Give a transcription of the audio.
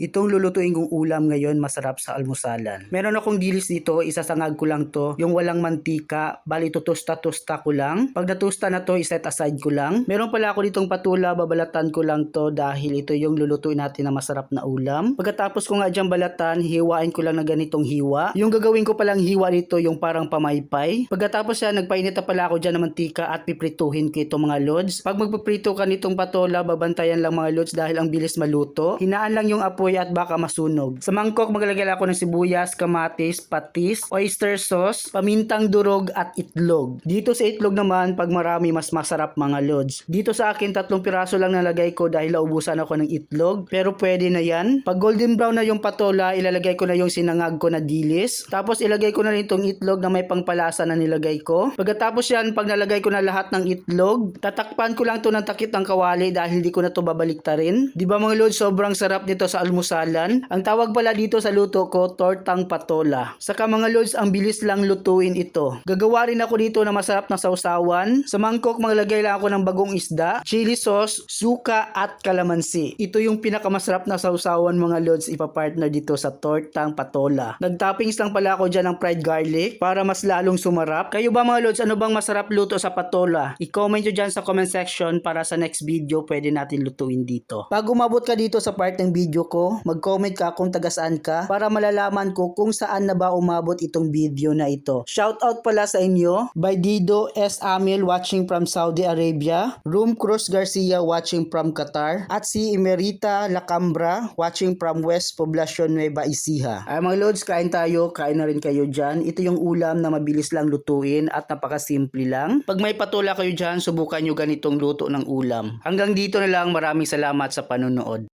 Itong lulutuin kong ulam ngayon masarap sa almusalan. Meron akong dilis dito, isasangag ko lang to. Yung walang mantika, bali tutusta-tusta ko lang. Pag natusta na to, iset aside ko lang. Meron pala ako ditong patula, babalatan ko lang to dahil ito yung lulutuin natin na masarap na ulam. Pagkatapos ko nga dyan balatan, hiwain ko lang na ganitong hiwa. Yung gagawin ko palang hiwa dito yung parang pamaypay. Pagkatapos yan, nagpainit na pala ako dyan ng mantika at piprituhin ko itong mga lods. Pag magpiprito ka nitong patola, babantayan lang mga lods dahil ang bilis maluto. Hinaan lang yung apoy at baka masunog. Sa mangkok, maglalagay ako ng sibuyas, kamatis, patis, oyster sauce, pamintang durog at itlog. Dito sa itlog naman, pag marami, mas masarap mga lods. Dito sa akin, tatlong piraso lang nalagay ko dahil naubusan ako ng itlog. Pero pwede na yan. Pag golden brown na yung patola, ilalagay ko na yung sinangag ko na dilis. Tapos ilagay ko na rin itong itlog na may pangpalasa na nilagay ko. Pagkatapos yan, pag nalagay ko na lahat ng itlog, tatakpan ko lang to ng takip ng kawali dahil hindi ko na to babaliktarin. Di ba mga lods, sobrang sarap nito sa almusalan. Ang tawag pala dito sa luto ko, tortang patola. Saka mga lods, ang bilis lang lutuin ito. Gagawa rin ako dito na masarap na sausawan. Sa mangkok, maglagay lang ako ng bagong isda, chili sauce, suka at kalamansi. Ito yung pinakamasarap na sausawan mga lods ipapartner dito sa tortang patola. Nagtoppings lang pala ako dyan ng fried garlic para mas lalong sumarap. Kayo ba mga lods, ano bang masarap luto sa patola? I-comment nyo dyan sa comment section para sa next video pwede natin lutuin dito. Pag umabot ka dito sa part ng video ko, mag-comment ka kung taga saan ka para malalaman ko kung saan na ba umabot itong video na ito. Shoutout pala sa inyo by Dido S. Amil watching from Saudi Arabia, Room Cruz Garcia watching from Qatar, at si Emerita Lacambra watching from West Poblacion Nueva Ecija. Ay mga lods, kain tayo, kain na rin kayo dyan. Ito yung ulam na mabilis lang lutuin at napakasimple lang. Pag may patula kayo dyan, subukan nyo ganitong luto ng ulam. Hanggang dito na lang, maraming salamat sa panonood.